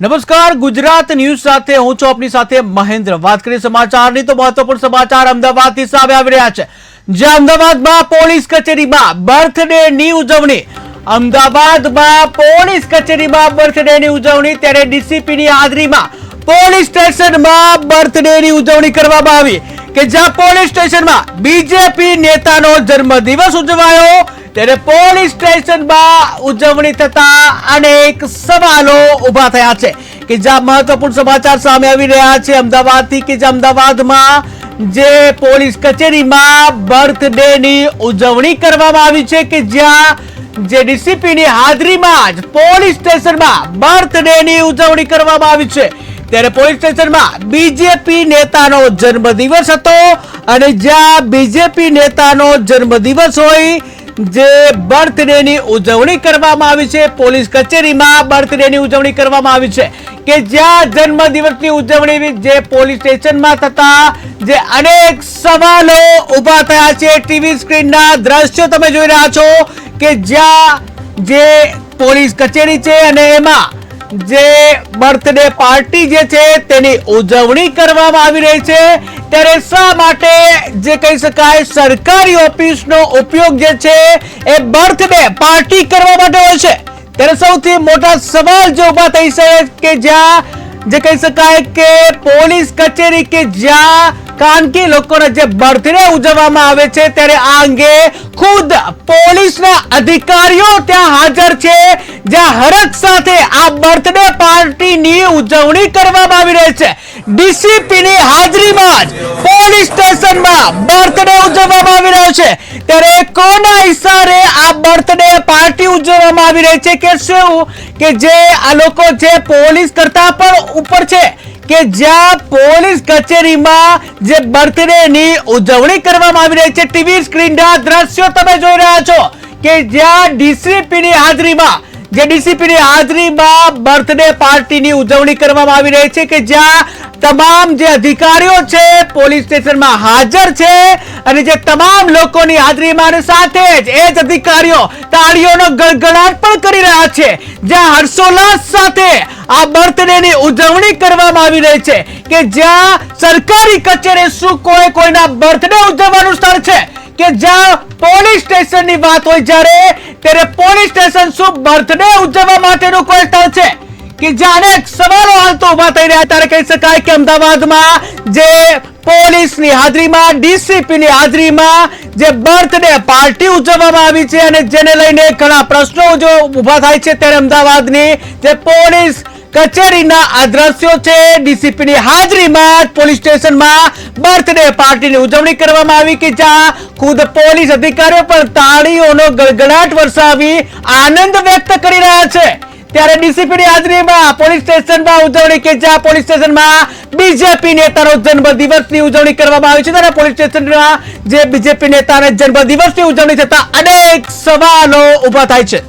નમસ્કાર, ગુજરાત ન્યૂઝ સાથે હું છું આપની સાથે મહેન્દ્ર. વાત કરીએ સમાચારની તો મહત્વપૂર્ણ સમાચાર અમદાવાદથી સામે આવી રહ્યા છે. જે અમદાવાદમાં પોલીસ કચેરીમાં બર્થડે ની ઉજવણી. અમદાવાદમાં પોલીસ કચેરીમાં બર્થડે ની ઉજવણી, ત્યારે ડીસીપી ની હાજરીમાં પોલીસ સ્ટેશનમાં બર્થડે ની ઉજવણી કરવામાં આવી. કે જ્યાં પોલીસ સ્ટેશનમાં બીજેપી નેતાનો જન્મદિવસ ઉજવાયો ત્યારે પોલીસ સ્ટેશનમાં ઉજવણી થતા અનેક સવાલો ઊભા થયા છે કે જ્યાં મહત્વપૂર્ણ સમાચાર સામે આવી રહ્યા છે. અમદાવાદથી કે જે અમદાવાદમાં જે પોલીસ કચેરીમાં બર્થડે ની ઉજવણી કરવામાં આવી છે કે જ્યાં જે ડીસીપી ની હાજરીમાં જ પોલીસ સ્ટેશનમાં બર્થડે ની ઉજવણી કરવામાં આવી છે. ત્યારે પોલીસ સ્ટેશનમાં બીજેપી નેતાનો જન્મદિવસ હતો અને જ્યાં બીજેપી નેતાનો જન્મદિવસ હોય જે બર્થડે ની ઉજવણી કરવામાં આવી છે, પોલીસ કચેરીમાં બર્થડે ની ઉજવણી કરવામાં આવી છે કે જ્યાં જન્મ દિવસની ઉજવણી જે પોલીસ સ્ટેશનમાં થતા જે અનેક સવાલો ઊભા થયા છે, ટીવી સ્ક્રીનના દ્રશ્યો તમે જોઈ રહ્યા છો કે જ્યાં જે પોલીસ કચેરી છે અને એમાં જે બર્થડે પાર્ટી જે છે તેની ઉજવણી કરવામાં આવી રહી છે. ત્યારે શા માટે જે કહી શકાય સરકારી ઓફિસનો ઉપયોગ જે છે એ બર્થડે પાર્ટી કરવા માટે હોય છે? ત્યારે સૌથી મોટા સવાલ જે ઊભા થઈ છે કે જ્યાં જે કહી શકાય કે પોલીસ કચેરી કે જ્યાં ખાનગી લોકોના જે બર્થડે ઉજવવામાં આવે છે ત્યારે આ અંગે ખુદ પોલીસના અધિકારીઓ ત્યાં હાજર છે, જ્યાં હરખ સાથે આ બર્થડે પાર્ટીની ઉજવણી કરવામાં આવી રહી છે. ડીસીપીની હાજરીમાં જ પોલીસ સ્ટેશનમાં બર્થડે ઉજવવામાં આવી રહ્યો છે. ત્યારે કોના ઇશારે આ બર્થડે પાર્ટી ઉજવવામાં આવી રહી છે કે શું? કે જે આ લોકો છે પોલીસ કરતા પણ ઉપર છે કે જ્યાં પોલીસ કચેરીમાં જે બર્થડે ની ઉજવણી કરવામાં આવી રહી છે, ટીવી સ્ક્રીનના દ્રશ્યો તમે જોઈ રહ્યા છો કે જ્યાં ડીસીપી ની હાજરીમાં, જે ડીસીપી ની હાજરીમાં બર્થડે પાર્ટીની ઉજવણી કરવામાં આવી રહી છે કે જ્યાં તમામ જે અધિકારીઓ છે, પોલીસ સ્ટેશનમાં હાજર છે અને જે તમામ લોકોની હાજરીમાં સાથે જ એ જ અધિકારીઓ તાળીઓનો ગણગણાટ પણ કરી રહ્યા છે. જ્યાં હર્ષોલ્લાસ સાથે આ બર્થડે ની ઉજવણી કરવામાં આવી રહી છે કે જ્યાં સરકારી કચેરી શું કોઈ કોઈના બર્થડે ઉજવવાનું સ્થળ છે કે જ્યાં પોલીસ સ્ટેશનની વાત હોય જ્યારે, ત્યારે પોલીસ સ્ટેશન શું બર્થડે ઉજવવા માટેનું કોઈ સ્થળ છે? કે જાણે સવાલો હાલ તો ઊભા થઈ રહ્યા ત્યારે કહી શકાય કે અમદાવાદમાં જે પોલીસની હાજરીમાં, ડીસીપીની હાજરીમાં જે બર્થડે પાર્ટી ઉજવવામાં આવી છે અને જેને લઈને ઘણા પ્રશ્નો જો ઊભા થાય છે, ત્યારે અમદાવાદની જે પોલીસ કચેરીના આ છે, ડીસીપીની હાજરીમાં પોલીસ સ્ટેશનમાં બર્થડે પાર્ટીની ઉજવણી કરવામાં આવી કે જ્યાં ખુદ પોલીસ અધિકારીઓ પણ તાળીઓનો ગડગડાટ વરસાવી આનંદ વ્યક્ત કરી રહ્યા છે. ત્યારે ડીસીપીની હાજરીમાં પોલીસ સ્ટેશનમાં ઉજવણી કે જ્યાં પોલીસ સ્ટેશનમાં બીજેપી નેતાનો જન્મદિવસની ઉજવણી કરવામાં આવી છે ત્યારે પોલીસ સ્ટેશનમાં જે બીજેપી નેતાના જન્મદિવસની ઉજવણી થતા અનેક સવાલો ઊભા થાય છે.